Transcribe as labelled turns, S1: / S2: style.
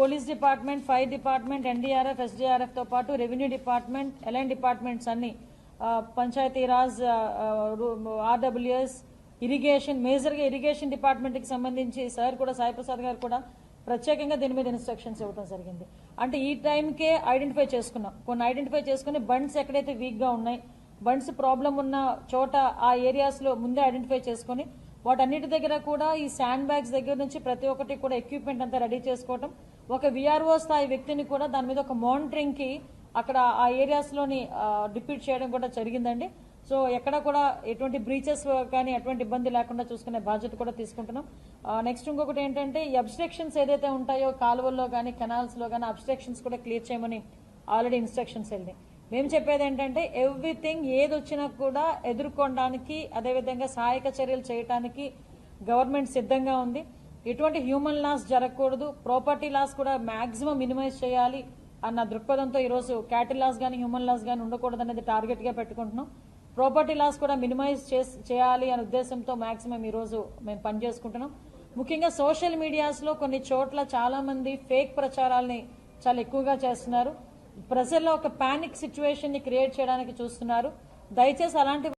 S1: Police department fire department NDRF ఎస్డీఆర్ఎఫ్తో పాటు revenue department LN departments అన్ని Panchayati Raj RWS irrigation మేజర్గా irrigation డిపార్ట్మెంట్కి సంబంధించి సార్ కూడా సాయిప్రసాద్ గారు కూడా ప్రత్యేకంగా దీని మీద ఇన్స్ట్రక్షన్స్ ఇవ్వడం జరిగింది. అంటే ఈ టైంకే ఐడెంటిఫై చేసుకున్నాం. కొన్ని ఐడెంటిఫై చేసుకుని బండ్స్ ఎక్కడైతే వీక్గా ఉన్నాయి బండ్స్ ప్రాబ్లం ఉన్న చోట ఆ ఏరియాస్లో ముందే ఐడెంటిఫై చేసుకుని వాటన్నిటి దగ్గర కూడా ఈ శాండ్ బ్యాగ్స్ దగ్గర నుంచి ప్రతి ఒక్కటి కూడా ఎక్విప్మెంట్ అంతా రెడీ చేసుకోవటం. ఒక విఆర్ఓ స్థాయి వ్యక్తిని కూడా దాని మీద ఒక మానిటరింగ్కి అక్కడ ఆ ఏరియాస్లోని డిప్యూట్ చేయడం కూడా జరిగిందండి. సో ఎక్కడ కూడా ఎటువంటి బ్రీచెస్ కానీ ఎటువంటి ఇబ్బంది లేకుండా చూసుకునే బాధ్యత కూడా తీసుకుంటున్నాం. నెక్స్ట్ ఇంకొకటి ఏంటంటే ఈ అబ్స్ట్రక్షన్స్ ఏదైతే ఉంటాయో కాలువల్లో కానీ కెనాల్స్లో కానీ అబ్స్ట్రక్షన్స్ కూడా క్లియర్ చేయమని ఆల్రెడీ ఇన్స్ట్రక్షన్స్ వెళ్ళినాయి. మేము చెప్పేది ఏంటంటే ఎవ్రీథింగ్ ఏది వచ్చినా కూడా ఎదుర్కొనడానికి అదేవిధంగా సహాయక చర్యలు చేయడానికి గవర్నమెంట్ సిద్ధంగా ఉంది. ఎటువంటి హ్యూమన్ లాస్ జరగకూడదు. ప్రాపర్టీ లాస్ కూడా మాక్సిమం మినిమైజ్ చేయాలి అన్న దృక్పథంతో ఈరోజు క్యాటిల్ లాస్ కానీ హ్యూమన్ లాస్ కానీ ఉండకూడదు అనేది టార్గెట్గా పెట్టుకుంటున్నాం. ప్రాపర్టీ లాస్ కూడా మినిమైజ్ చేయాలి అనే ఉద్దేశంతో మాక్సిమం ఈరోజు మేము పనిచేసుకుంటున్నాం ముఖ్యంగా సోషల్ మీడియాస్లో కొన్ని చోట్ల చాలా మంది ఫేక్ ప్రచారాల్ని చాలా ఎక్కువగా చేస్తున్నారు. ప్రజల్లో ఒక పానిక్ సిచ్యువేషన్ని క్రియేట్ చేయడానికి చూస్తున్నారు. దయచేసి అలాంటి